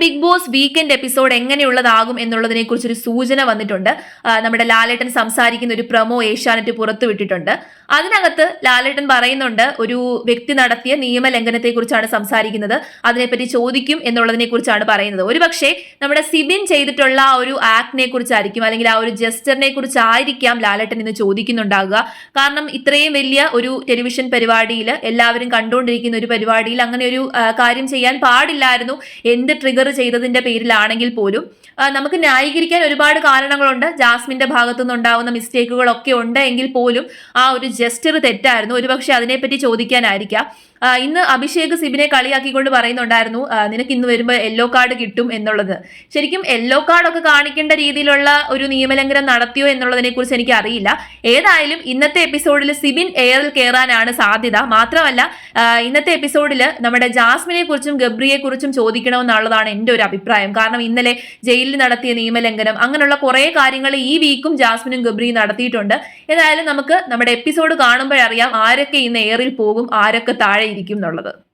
Big Boss weekend episode എങ്ങനെയുള്ളതാകും എന്നുള്ളതിനെ കുറിച്ചൊരു സൂചന വന്നിട്ടുണ്ട്. നമ്മുടെ ലാലേട്ടൻ സംസാരിക്കുന്ന ഒരു പ്രൊമോ ഏഷ്യാനെറ്റ് പുറത്തുവിട്ടിട്ടുണ്ട്. അതിനകത്ത് ലാലേട്ടൻ പറയുന്നുണ്ട് ഒരു വ്യക്തി നടത്തിയ നിയമലംഘനത്തെ കുറിച്ചാണ് സംസാരിക്കുന്നത് അതിനെപ്പറ്റി ചോദിക്കും എന്നുള്ളതിനെ കുറിച്ചാണ് പറയുന്നത്. ഒരുപക്ഷെ നമ്മുടെ സിബിൻ ചെയ്തിട്ടുള്ള ആ ഒരു ആക്ടിനെ കുറിച്ചായിരിക്കും അല്ലെങ്കിൽ ആ ഒരു ജസ്റ്ററിനെ കുറിച്ചായിരിക്കാം ലാലേട്ടൻ ഇന്ന് ചോദിക്കുന്നുണ്ടാകുക കാരണം ഇത്രയും വലിയ ഒരു ടെലിവിഷൻ പരിപാടിയിൽ എല്ലാവരും കണ്ടുകൊണ്ടിരിക്കുന്ന ഒരു പരിപാടിയിൽ അങ്ങനെ ഒരു കാര്യം ചെയ്യാൻ പാടില്ലായിരുന്നു. എന്ത് ട്രിഗർ ചെയ്തതിന്റെ പേരിലാണെങ്കിൽ പോലും. നമുക്ക് ന്യായീകരിക്കാൻ ഒരുപാട് കാരണങ്ങളുണ്ട്. ജാസ്മിന്റെ ഭാഗത്തു നിന്നുണ്ടാവുന്ന മിസ്റ്റേക്കുകളൊക്കെ ഉണ്ട് എങ്കിൽ പോലും ആ ഒരു ജസ്റ്റർ തെറ്റായിരുന്നു. ഒരുപക്ഷെ അതിനെപ്പറ്റി ചോദിക്കാനായിരിക്കാം. ഇന്ന് അഭിഷേക് സിബിനെ കളിയാക്കിക്കൊണ്ട് പറയുന്നുണ്ടായിരുന്നു നിനക്ക് ഇന്ന് വരുമ്പോൾ യെല്ലോ കാർഡ് കിട്ടും എന്നുള്ളത്. ശരിക്കും യെല്ലോ കാർഡൊക്കെ കാണിക്കേണ്ട രീതിയിലുള്ള ഒരു നിയമലംഘനം നടത്തിയോ എന്നുള്ളതിനെ കുറിച്ച് എനിക്ക് അറിയില്ല ഏതായാലും ഇന്നത്തെ എപ്പിസോഡിൽ സിബിൻ എയറിൽ കയറാനാണ് സാധ്യത. മാത്രമല്ല ഇന്നത്തെ എപ്പിസോഡിൽ നമ്മുടെ ജാസ്മിനെ കുറിച്ചും ഗബ്രിയെ കുറിച്ചും ചോദിക്കണമെന്നുള്ളതാണ് എന്റെ ഒരു അഭിപ്രായം. കാരണം ഇന്നലെ ജയിലിൽ നടത്തിയ നിയമലംഘനം അങ്ങനെയുള്ള കുറേ കാര്യങ്ങൾ ഈ വീക്കും ജാസ്മിനും ഗബ്രിയും നടത്തിയിട്ടുണ്ട്. ഏതായാലും നമുക്ക് നമ്മുടെ എപ്പിസോഡ് കാണുമ്പോഴറിയാം ആരൊക്കെ ഇന്ന് എയറിൽ പോകും ആരൊക്കെ താഴെ ഇരിക്കും എന്നുള്ളത്.